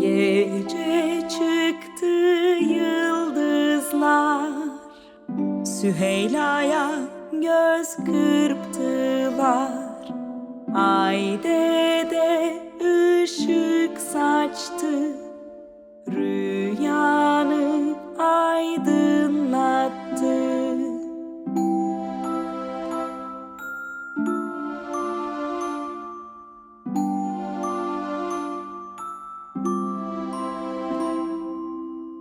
Gece çıktı yıldızlar. Süheyla'ya göz kırptılar. Ay de ışık saçtı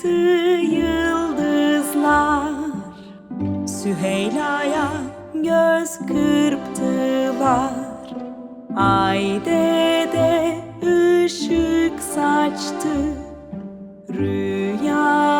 çıktı yıldızlar Süheyla'ya göz kırptılar. Ay de ışık saçtı. Rüyanı